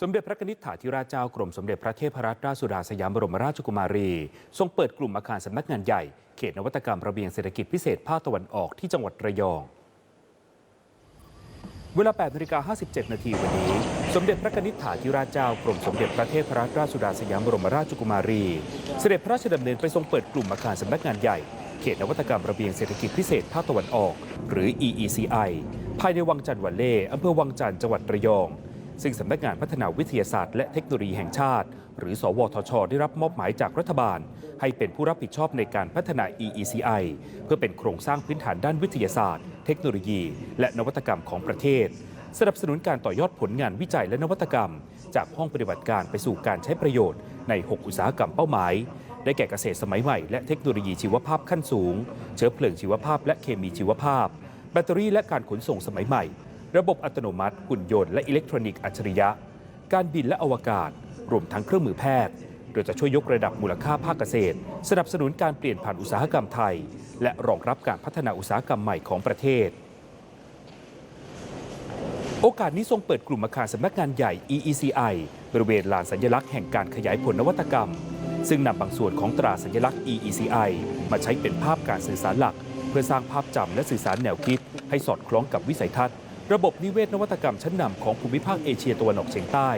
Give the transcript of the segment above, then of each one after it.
สมเด็จพระนิษฐาธิราชเจ้ากรมสมเด็จพระเทพรัตนราชสุดาสยามบรมราชกุมารี ทรงเปิดกลุ่มอาคารสำนักงานใหญ่ เขตนวัตกรรมระเบียงเศรษฐกิจพิเศษภาคตะวันออกที่จังหวัดระยอง เวลา8นาฬิกา57 นาทีวันนี้ สมเด็จพระนิษฐาธิราชเจ้ากรมสมเด็จพระเทพรัตนราชสุดาสยามบรมราชกุมารี เสด็จพระราชดำเนินไปทรงเปิดกลุ่มอาคารสำนักงานใหญ่เขตนวัตกรรมระเบียงเศรษฐกิจพิเศษภาคตะวันออก หรือ EECI ภายในวังจันทร์วันเล่อำเภอวังจันทร์จังหวัดระยอง ซึ่งสำนักงานพัฒนาวิทยาศาสตร์และเทคโนโลยีแห่งชาติ หรือสวทช ได้รับมอบหมายจากรัฐบาล ให้เป็นผู้รับผิดชอบในการพัฒนา EECI เพื่อเป็นโครงสร้างพื้นฐานด้านวิทยาศาสตร์ เทคโนโลยี และนวัตกรรมของประเทศ สนับสนุนการต่อยอดผลงานวิจัยและนวัตกรรม จากห้องปฏิบัติการไปสู่การใช้ประโยชน์ใน 6 อุตสาหกรรมเป้าหมาย ได้แก่เกษตรสมัยใหม่และเทคโนโลยีชีวภาพขั้นสูง เชื้อเพลิงชีวภาพและเคมีชีวภาพ แบตเตอรี่และการขนส่งสมัยใหม่ ระบบอัตโนมัติ หุ่นยนต์และอิเล็กทรอนิกส์อัจฉริยะ การบินและอวกาศ รวมทั้งเครื่องมือแพทย์ โดยจะช่วยยกระดับมูลค่าภาคเกษตร สนับสนุนการเปลี่ยนผ่านอุตสาหกรรมไทย และรองรับการพัฒนาอุตสาหกรรมใหม่ของประเทศ โอกาสนี้ทรงเปิดกลุ่มอาคารสำนักงานใหญ่ EECI บริเวณลานสัญลักษณ์แห่งการขยายผลนวัตกรรม ซึ่งนำบางส่วนของตราสัญลักษณ์ EECI มาใช้เป็นภาพการสื่อสารหลัก เพื่อสร้างภาพจำและสื่อสารแนวคิด ให้สอดคล้องกับวิสัยทัศน์ ระบบนิเวศนวัตกรรมชั้นนำของภูมิภาคเอเชียตะวันออกเฉียงใต้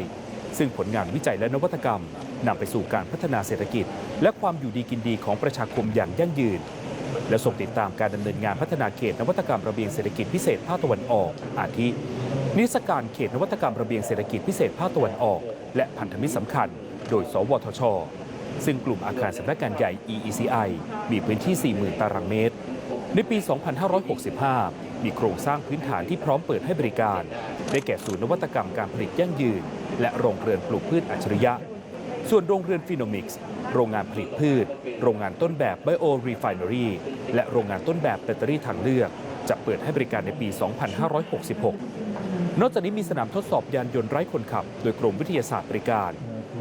ซึ่งผลงานวิจัยและนวัตกรรมนำไปสู่การพัฒนาเศรษฐกิจ และความอยู่ดีกินดีของประชาคมอย่างยั่งยืน และส่งติดตามการดำเนินงานพัฒนาเขตนวัตกรรมระเบียงเศรษฐกิจพิเศษภาคตะวันออก อาทิ นิทรรศการเขตนวัตกรรมระเบียงเศรษฐกิจพิเศษภาคตะวันออก และพันธมิตรสำคัญ โดย สวทช ซึ่งกลุ่มอาคารสำนักงานใหญ่ EECI มีพื้นที่ 40,000 ตารางเมตร ในปี 2565 มีโครงสร้างพื้นฐานที่พร้อมเปิดให้บริการ ได้แก่ศูนย์นวัตกรรมการผลิตยั่งยืน และโรงเรือนปลูกพืชอัจฉริยะ ส่วนโรงเรือนฟิโนมิกส์ โรงงานผลิตพืช โรงงานต้นแบบไบโอรีไฟเนอรี่ และโรงงานต้นแบบแบตเตอรี่ทางเลือก จะเปิดให้บริการในปี 2566 นอกจากนี้มีสนามทดสอบยานยนต์ไร้คนขับ โดยกรมวิทยาศาสตร์บริการ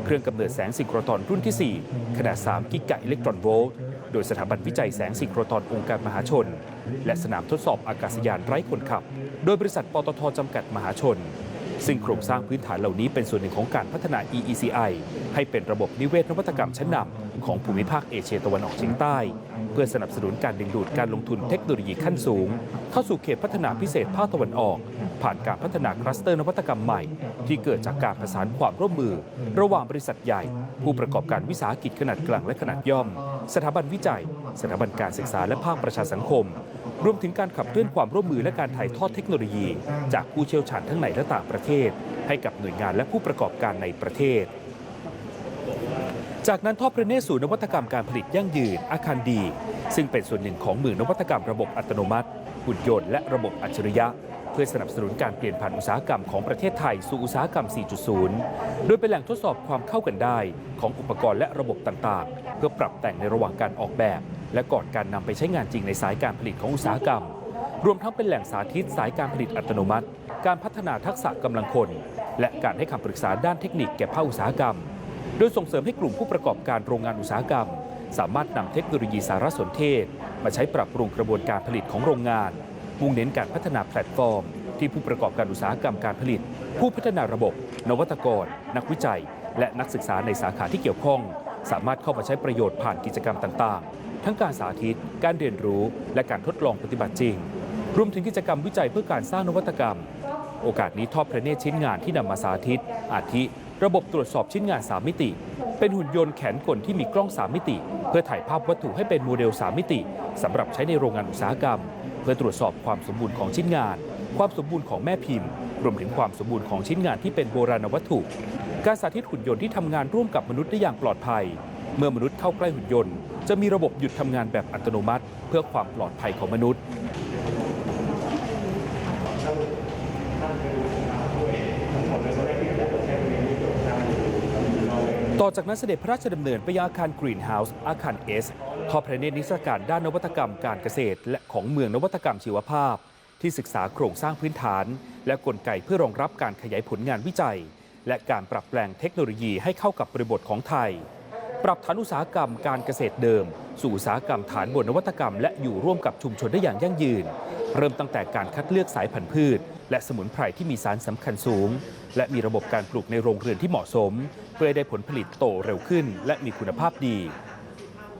เครื่องกำเนิดแสงซิงโครตอนรุ่นที่ 4 ขนาด 3 กิกะอิเล็กตรอนโวลต์ โดยสถาบันวิจัยแสงซิงโครตอนองค์การมหาชน และสนามทดสอบอากาศยานไร้คนขับ โดยบริษัทปตทจำกัดมหาชน ซึ่งโครงสร้างพื้นฐานเหล่านี้เป็นส่วนหนึ่งของการพัฒนา EECI ให้เป็นระบบนิเวศนวัตกรรมชั้นนำของภูมิภาคเอเชียตะวันออกเฉียงใต้ เพื่อสนับสนุนการดึงดูดการลงทุนเทคโนโลยีขั้นสูง เข้าสู่เขตพัฒนาพิเศษภาคตะวันออก ผ่านการพัฒนาคลัสเตอร์นวัตกรรมใหม่ ที่เกิดจากการประสานความร่วมมือ ระหว่างบริษัทใหญ่ ผู้ประกอบการวิสาหกิจขนาดกลางและขนาดย่อม สถาบันวิจัย สถาบันการศึกษาและภาคประชาสังคม รวมถึงการขับเคลื่อนความร่วมมือและการถ่ายทอดเทคโนโลยี จากผู้เชี่ยวชาญทั้งในและต่างประเทศ ให้กับหน่วยงานและผู้ประกอบการในประเทศ จากนั้นทอดพระเนตรศูนย์นวัตกรรมการผลิตยั่งยืนอาคารดี ซึ่งเป็นส่วนหนึ่งของมือนวัตกรรมระบบอัตโนมัติหุ่นยนต์และระบบอัจฉริยะเพื่อสนับสนุนการเปลี่ยนผ่านอุตสาหกรรมของประเทศไทยสู่อุตสาหกรรม 4.0 โดยเป็นแหล่งทดสอบความเข้ากันได้ของอุปกรณ์และระบบต่างๆ เพื่อปรับแต่งในระหว่างการออกแบบ และก่อนการนำไปใช้งานจริงในสายการผลิตของอุตสาหกรรม รวมทั้งเป็นแหล่งสาธิตสายการผลิตอัตโนมัติ การพัฒนาทักษะกำลังคน และการให้คำปรึกษาด้านเทคนิคแก่ภาคอุตสาหกรรม โดยส่งเสริมให้กลุ่มผู้ประกอบการโรงงานอุตสาหกรรม สามารถนำเทคโนโลยีสารสนเทศ มาใช้ปรับปรุงกระบวนการผลิตของโรงงาน มุ่งเน้นการพัฒนาแพลตฟอร์ม ที่ผู้ประกอบการอุตสาหกรรมการผลิต ผู้พัฒนาระบบ นวัตกร นักวิจัย และนักศึกษาในสาขาที่เกี่ยวข้อง สามารถเข้ามาใช้ประโยชน์ผ่านกิจกรรมต่างๆ ทั้งการสาธิต การเรียนรู้ และการทดลองปฏิบัติจริง รวมถึงกิจกรรมวิจัยเพื่อการสร้างนวัตกรรม โอกาสนี้ทอดพระเนตรชิ้นงานที่นำมาสาธิต อาทิ ระบบตรวจสอบชิ้นงาน 3 มิติ เป็นหุ่นยนต์แขนกลที่มีกล้อง 3 มิติ เพื่อถ่ายภาพวัตถุให้เป็นโมเดล 3 มิติสำหรับใช้ในโรงงานอุตสาหกรรม เพื่อตรวจสอบความสมบูรณ์ของชิ้นงาน ความสมบูรณ์ของแม่พิมพ์ รวมถึงความสมบูรณ์ของชิ้นงานที่เป็นโบราณวัตถุ การสาธิตหุ่นยนต์ที่ทำงานร่วมกับมนุษย์ได้อย่างปลอดภัย เมื่อมนุษย์เข้าใกล้หุ่นยนต์จะมีระบบหยุดทำงานแบบอัตโนมัติ เพื่อความปลอดภัยของมนุษย์ ต่อจากนั้นเสด็จพระราชดำเนินไปยังอาคารกรีนเฮาส์อาคารเอสทอดพระเนตรนิทรรศการด้านนวัตกรรมการเกษตร และของเมืองนวัตกรรมชีวภาพ ที่ศึกษาโครงสร้างพื้นฐาน และกลไกเพื่อรองรับการขยายผลงานวิจัย และการปรับแปลงเทคโนโลยีให้เข้ากับบริบทของไทย ปรับฐานอุตสาหกรรมการเกษตรเดิม สู่อุตสาหกรรมฐานบนนวัตกรรม และอยู่ร่วมกับชุมชนได้อย่างยั่งยืน เริ่มตั้งแต่การคัดเลือกสายพันธุ์พืช และสมุนไพรที่มีสารสำคัญสูง และมีระบบการปลูกในโรงเรือนที่เหมาะสม เพื่อได้ผลผลิตโตเร็วขึ้น และมีคุณภาพดี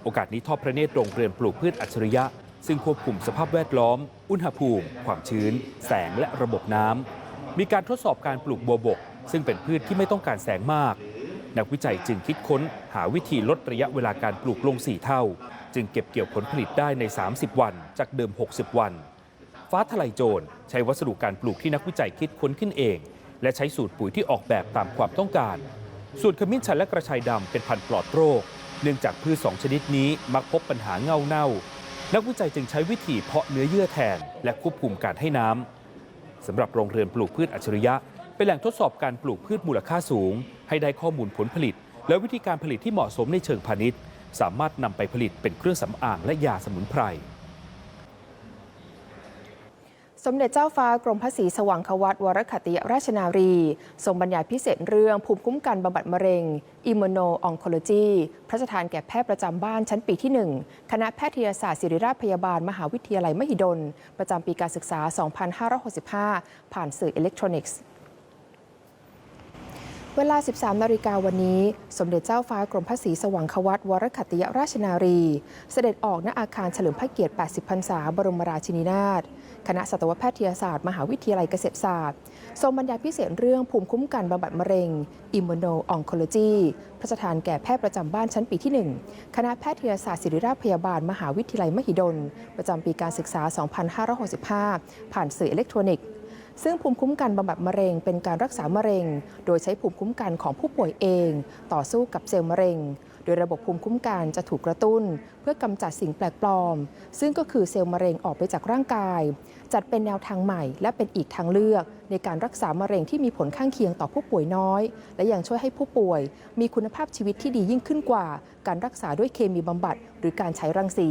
โอกาสนี้ทอดพระเนตรโรงเรือนปลูกพืชอัจฉริยะซึ่งควบคุมสภาพแวดล้อม อุณหภูมิ ความชื้น แสง และระบบน้ำ มีการทดสอบการปลูกบัวบก ซึ่งเป็นพืชที่ไม่ต้องการแสงมาก นักวิจัยจึงคิดค้นหาวิธีลดระยะเวลาการปลูกลง 4 เท่า จึงเก็บเกี่ยวผลผลิตได้ใน 30 วัน จากเดิม 60 วัน ฟ้าทลายโจรใช้วัสดุการปลูกที่นักวิจัยคิดค้นขึ้นเอง และใช้สูตรปุ๋ยที่ออกแบบตามความต้องการ ส่วนขมิ้นชันและกระชายดำเป็นพันธุ์ปลอดโรค เนื่องจากพืชสองชนิดนี้มักพบปัญหาเง่าเน่า นักวิจัยจึงใช้วิธีเพาะเนื้อเยื่อแทน และควบคุมการให้น้ำ สำหรับโรงเรือนปลูกพืชอัจฉริยะ เป็นแหล่งทดสอบการปลูกพืชมูลค่าสูง ให้ได้ข้อมูลผลผลิต และวิธีการผลิตที่เหมาะสมในเชิงพาณิชย์ สามารถนำไปผลิตเป็นเครื่องสำอางและยาสมุนไพร สมเด็จเจ้าฟ้ากรมพระศรีสว่างควัตวรคติยราชนารี ทรงบรรยายพิเศษเรื่องภูมิคุ้มกันบำบัดมะเร็งอิมมูโนอองโคโลจีพระราชทานแก่แพทย์ประจำบ้านชั้นปีที่ 1 คณะแพทยศาสตร์ศิริราชพยาบาล มหาวิทยาลัยมหิดล ประจำปีการศึกษา 2565 ผ่านสื่ออิเล็กทรอนิกส์เวลา 13 นาฬิกาวันนี้ สมเด็จเจ้าฟ้ากรมพระศรีสว่างควัตวรคัตติยราชนารี เสด็จออกณอาคารเฉลิมพระเกียรติ 80 พรรษา บรมราชินีนาถ คณะสัตวแพทยศาสตร์ มหาวิทยาลัยเกษตรศาสตร์ ทรงบรรยายพิเศษเรื่องภูมิคุ้มกันบำบัดมะเร็งอิมมูโนอองโคโลจีพระราชทานแก่แพทย์ประจำบ้านชั้นปีที่ 1 คณะแพทยศาสตร์ศิริราชพยาบาล มหาวิทยาลัยมหิดล ประจำปีการศึกษา 2565 ผ่านสื่ออิเล็กทรอนิกส์ซึ่งภูมิคุ้มกันบำบัดมะเร็งเป็นการรักษามะเร็ง โดยใช้ภูมิคุ้มกันของผู้ป่วยเอง ต่อสู้กับเซลล์มะเร็ง โดยระบบภูมิคุ้มกันจะถูกกระตุ้น เพื่อกำจัดสิ่งแปลกปลอม ซึ่งก็คือเซลล์มะเร็งออกไปจากร่างกาย จัดเป็นแนวทางใหม่ และเป็นอีกทางเลือก ในการรักษามะเร็งที่มีผลข้างเคียงต่อผู้ป่วยน้อย และยังช่วยให้ผู้ป่วย มีคุณภาพชีวิตที่ดียิ่งขึ้นกว่า การรักษาด้วยเคมีบำบัด หรือการใช้รังสี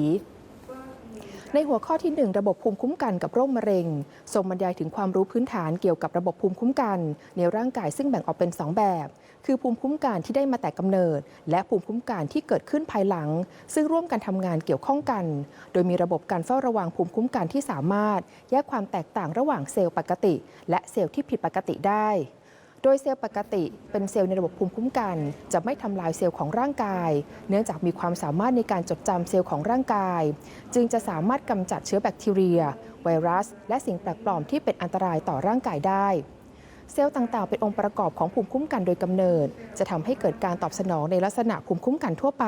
ในหัวข้อที่ 1 ระบบภูมิคุ้มกันกับโรคมะเร็ง ทรงบรรยายถึงความรู้พื้นฐานเกี่ยวกับระบบภูมิคุ้มกัน ในร่างกายซึ่งแบ่งออกเป็น 2 แบบ คือภูมิคุ้มกันที่ได้มาแต่กำเนิด และภูมิคุ้มกันที่เกิดขึ้นภายหลัง ซึ่งร่วมกันทำงานเกี่ยวข้องกัน โดยมีระบบการเฝ้าระวังภูมิคุ้มกันที่สามารถ แยกความแตกต่างระหว่างเซลล์ปกติ และเซลล์ที่ผิดปกติได้ โดยเซลล์ปกติเป็นเซลล์ในระบบภูมิคุ้มกัน จะไม่ทำลายเซลล์ของร่างกาย เนื่องจากมีความสามารถในการจดจำเซลล์ของร่างกาย จึงจะสามารถกำจัดเชื้อแบคทีเรีย ไวรัส และสิ่งแปลกปลอมที่เป็นอันตรายต่อร่างกายได้เซลล์ต่าง ๆ เป็นองค์ประกอบของภูมิคุ้มกันโดยกำเนิด จะทำให้เกิดการตอบสนองในลักษณะภูมิคุ้มกันทั่วไป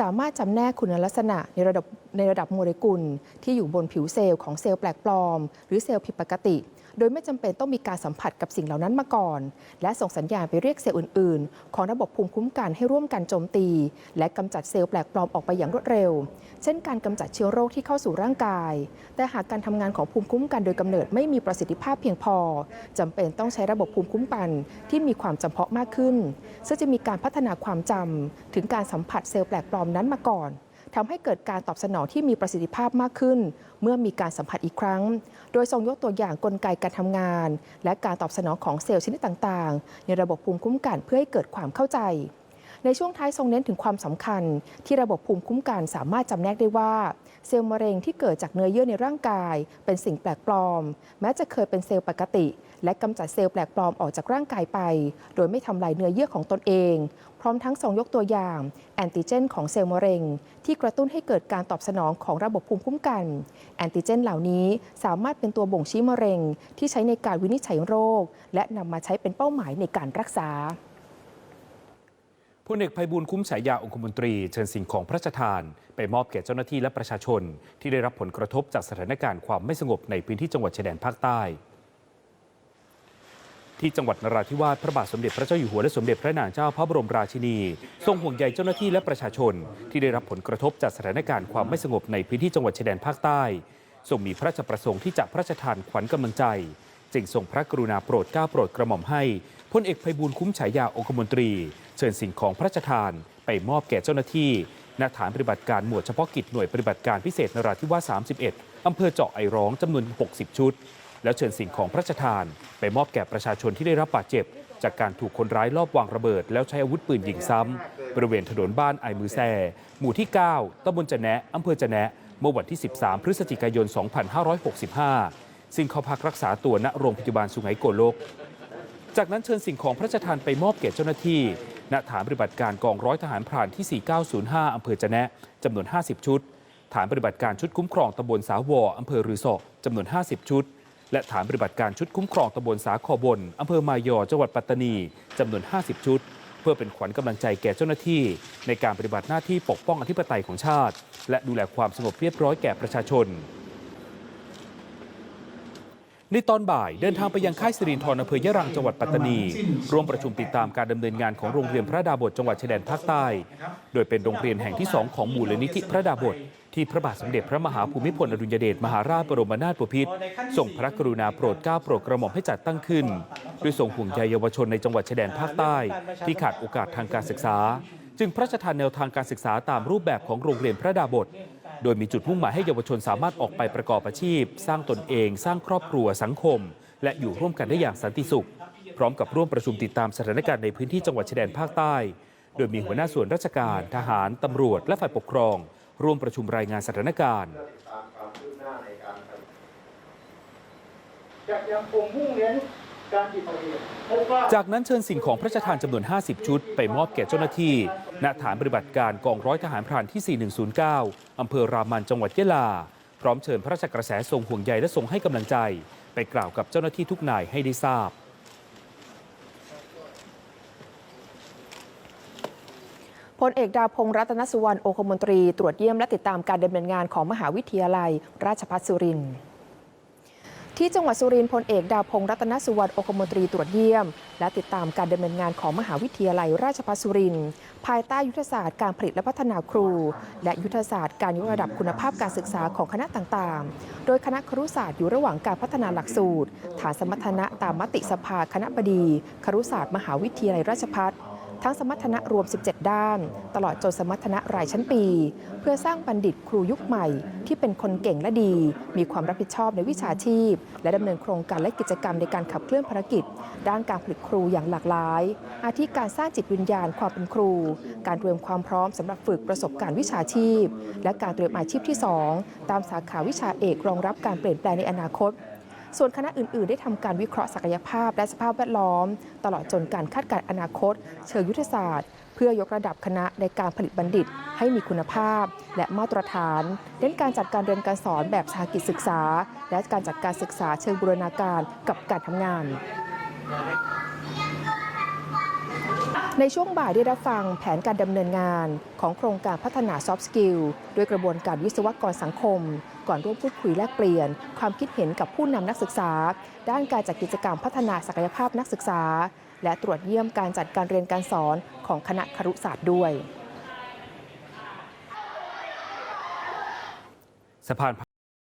สามารถจำแนกคุณลักษณะในระดับ ในระดับโมเลกุล ที่อยู่บนผิวเซลล์ของเซลล์แปลกปลอม หรือเซลล์ผิดปกติ โดยไม่จำเป็นต้องมีการสัมผัสกับสิ่งเหล่านั้นมาก่อน และส่งสัญญาณไปเรียกเซลล์อื่น ๆ ของระบบภูมิคุ้มกันให้ร่วมกันโจมตี และกำจัดเซลล์แปลกปลอมออกไปอย่างรวดเร็ว เช่น การกำจัดเชื้อโรคที่เข้าสู่ร่างกาย แต่หากการทำงานของภูมิคุ้มกันโดยกำเนิดไม่มีประสิทธิภาพเพียงพอจำเป็นต้องใช้ระบบภูมิคุ้มกันที่มีความจำเพาะมากขึ้นซึ่งจะมีการพัฒนาความจำถึงการสัมผัสเซลล์แปลกปลอมนั้นมาก่อน ทำให้เกิดการตอบสนองที่มีประสิทธิภาพมากขึ้น เมื่อมีการสัมผัสอีกครั้ง โดยทรงยกตัวอย่างกลไกการทำงาน และการตอบสนองของเซลล์ชนิดต่างๆ ในระบบภูมิคุ้มกันเพื่อให้เกิดความเข้าใจในช่วงท้ายทรงเน้นถึงความสำคัญ ที่ระบบภูมิคุ้มกันสามารถจำแนกได้ว่า เซลล์มะเร็งที่เกิดจากเนื้อเยื่อในร่างกาย เป็นสิ่งแปลกปลอม แม้จะเคยเป็นเซลล์ปกติ และกำจัดเซลล์แปลกปลอมออกจากร่างกายไป โดยไม่ทำลายเนื้อเยื่อของตนเอง พร้อมทั้งทรงยกตัวอย่าง แอนติเจนของเซลล์มะเร็ง ที่กระตุ้นให้เกิดการตอบสนองของระบบภูมิคุ้มกัน แอนติเจนเหล่านี้สามารถเป็นตัวบ่งชี้มะเร็ง ที่ใช้ในการวินิจฉัยโรค และนำมาใช้เป็นเป้าหมายในการรักษาพลเอกไพบูลย์คุ้มฉายาองคมนตรี เชิญสิ่งของพระราชทาน ไปมอบแก่เจ้าหน้าที่และประชาชน ที่ได้รับผลกระทบจากสถานการณ์ความไม่สงบในพื้นที่จังหวัดชายแดนภาคใต้ ที่จังหวัดนราธิวาสพระบาทสมเด็จพระเจ้าอยู่หัวและสมเด็จพระนางเจ้าพระบรมราชินี ทรงห่วงใยเจ้าหน้าที่และประชาชน ที่ได้รับผลกระทบจากสถานการณ์ความไม่สงบในพื้นที่จังหวัดชายแดนภาคใต้ทรงมีพระราชประสงค์ที่จะพระราชทานขวัญกำลังใจ จึงทรงพระกรุณาโปรดเกล้าโปรดกระหม่อมให้พลเอกไพบูลคุ้มฉายาองคมนตรี เชิญสิ่งของพระราชทานไปมอบแก่เจ้าหน้าที่ณฐานปฏิบัติการหมวดเฉพาะกิจหน่วยปฏิบัติการพิเศษนราธิวาส 31 อำเภอเจาะไอร้องจำนวน 60 ชุด แล้วเชิญสิ่งของพระราชทาน ไปมอบแก่ประชาชนที่ได้รับบาดเจ็บ จากการถูกคนร้ายลอบวางระเบิด แล้วใช้อาวุธปืนยิงซ้ำบริเวณถนนบ้านไอมือแซหมู่ที่ 9ตำบลจะแนะอำเภอจะแนะเมื่อวันที่ 13 พฤศจิกายน 2565 ซึ่งเขาพักรักษาตัวณโรงพยาบาลสุไหงโกลก จากนั้นเชิญสิ่งของพระราชทานไปมอบแก่เจ้าหน้าที่ณฐานปฏิบัติการกองร้อยทหารพรานที่ 4905 อำเภอจะแนะจำนวน 50 ชุด ฐานปฏิบัติการชุดคุ้มครองตำบลสาวออำเภอรือสอจำนวน 50 ชุด และฐานปฏิบัติการชุดคุ้มครองตำบลสาคอบนอำเภอมายอจังหวัดปัตตานีจำนวน 50 ชุด เพื่อเป็นขวัญกำลังใจแก่เจ้าหน้าที่ ในการปฏิบัติหน้าที่ปกป้องอธิปไตยของชาติ และดูแลความสงบเรียบร้อยแก่ประชาชน ในตอนบ่ายเดินทางไปยังค่ายสิรินทรอำเภอยะรังจังหวัดปัตตานี ร่วมประชุมติดตามการดำเนินงานของโรงเรียนพระดาบทจังหวัดชายแดนภาคใต้ โดยเป็นโรงเรียนแห่งที่2ของมูลนิธิพระดาบท ที่พระบาทสมเด็จพระมหาภูมิพลอดุลยเดชมหาราชบรมนาถบพิตรทรงพระกรุณาโปรดเกล้าโปรดกระหม่อมให้จัดตั้งขึ้นด้วยทรงห่วงใยเยาวชนในจังหวัดชายแดนภาคใต้ ที่ขาดโอกาสทางการศึกษา จึงพระราชทานแนวทางการศึกษาตามรูปแบบของโรงเรียนพระดาบท โดยมีจุดมุ่งหมายให้เยาวชนสามารถออกไปประกอบอาชีพ สร้างตนเอง สร้างครอบครัวสังคม และอยู่ร่วมกันได้อย่างสันติสุข พร้อมกับร่วมประชุมติดตามสถานการณ์ในพื้นที่จังหวัดชายแดนภาคใต้ โดยมีหัวหน้าส่วนราชการ ทหารตำรวจ และฝ่ายปกครอง ร่วมประชุมรายงานสถานการณ์จะยังคงมุ่งเน้นการจิตวิทยาพบว่าจากนั้นเชิญสิ่งของพระราชทานจำนวน 50 ชุด ไปมอบแก่เจ้าหน้าที่ ณ ฐานปฏิบัติการกองร้อยทหารพรานที่ 4109 อำเภอรามันจังหวัดยะลา พร้อมเชิญพระราชกระแสทรงห่วงใยและทรงให้กำลังใจ ไปกล่าวกับเจ้าหน้าที่ทุกนายให้ได้ทราบ พลเอกดาวพงษ์รัตนสุวรรณโอคมนตรี ตรวจเยี่ยมและติดตามการดำเนินงานของมหาวิทยาลัย ราชภัฏสุรินทร์ที่จังหวัดสุรินทร์พลเอกดาวพงษ์รัตนสุวรรณโอคมนตรีตรวจเยี่ยม และติดตามการดำเนินงานของมหาวิทยาลัยราชภัฏสุรินทร์ภายใต้ยุทธศาสตร์การผลิตและพัฒนาครู และยุทธศาสตร์การยกระดับคุณภาพการศึกษาของคณะต่างๆ โดยคณะครุศาสตร์อยู่ระหว่างการพัฒนาหลักสูตร ฐานสมรรถนะตามมติสภาคณะบดี ครุศาสตร์มหาวิทยาลัยราชภัฏ ทั้งสมรรถนะรวม 17 ด้าน ตลอดจนสมรรถนะรายชั้นปี เพื่อสร้างบัณฑิตครูยุคใหม่ ที่เป็นคนเก่งและดี มีความรับผิดชอบในวิชาชีพ และดำเนินโครงการและกิจกรรมในการขับเคลื่อนภารกิจ ด้านการผลิตครูอย่างหลากหลาย อาทิการสร้างจิตวิญญาณความเป็นครู การเตรียมความพร้อมสำหรับฝึกประสบการณ์วิชาชีพ และการเตรียมอาชีพที่ 2 ตามสาขาวิชาเอกรองรับการเปลี่ยนแปลงในอนาคต ส่วนคณะอื่น ๆ ได้ทำการวิเคราะห์ศักยภาพและสภาพแวดล้อม ตลอดจนการคาดการณ์อนาคต เชิงยุทธศาสตร์ เพื่อยกระดับคณะในการผลิตบัณฑิต ให้มีคุณภาพ และมาตรฐานเน้นการจัดการเรียนการสอนแบบสาหกิจศึกษา และการจัดการศึกษาเชิงบูรณาการกับการทำงาน ในช่วงบ่ายได้รับฟังแผนการดำเนินงานของโครงการพัฒนาซอฟต์สกิลด้วยกระบวนการวิศวกรสังคม ก่อนร่วมพูดคุยแลกเปลี่ยน ความคิดเห็นกับผู้นำนักศึกษา ด้านการจัดกิจกรรมพัฒนาศักยภาพนักศึกษา และตรวจเยี่ยมการจัดการเรียนการสอนของคณะครุศาสตร์ด้วยสะพาน